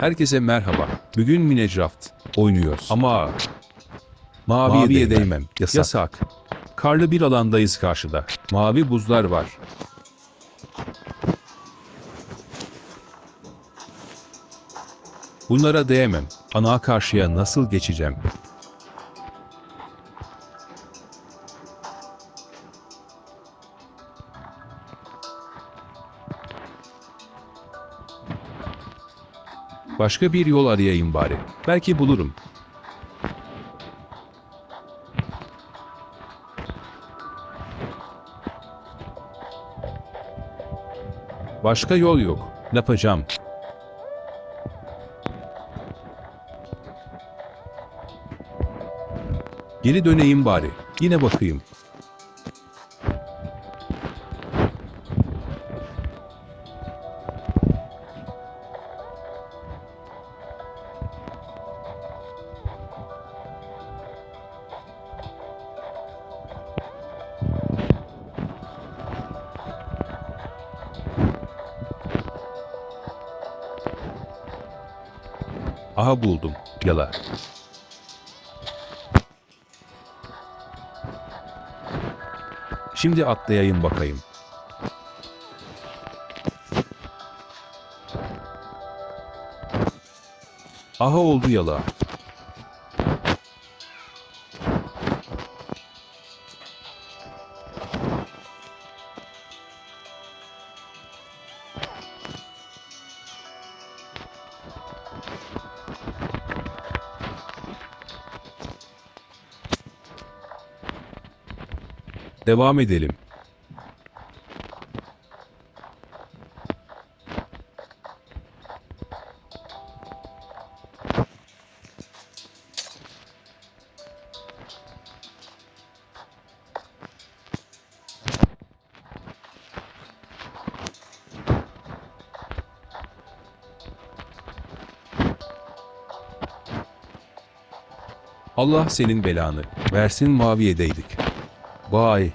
Herkese merhaba. Bugün Minecraft oynuyoruz. Ama maviye, Maviye değmem. değmem. Yasak. Yasak. Karlı bir alandayız karşıda. Mavi buzlar var. Bunlara değemem. Ana karşıya nasıl geçeceğim? Başka bir yol arayayım bari. Belki bulurum. Başka yol yok. Ne yapacağım? Geri döneyim bari. Yine bakayım. Aha buldum. Yala. Şimdi atlayayım bakayım. Aha oldu yala. Devam edelim. Allah senin belanı versin maviyedeydik. Bye.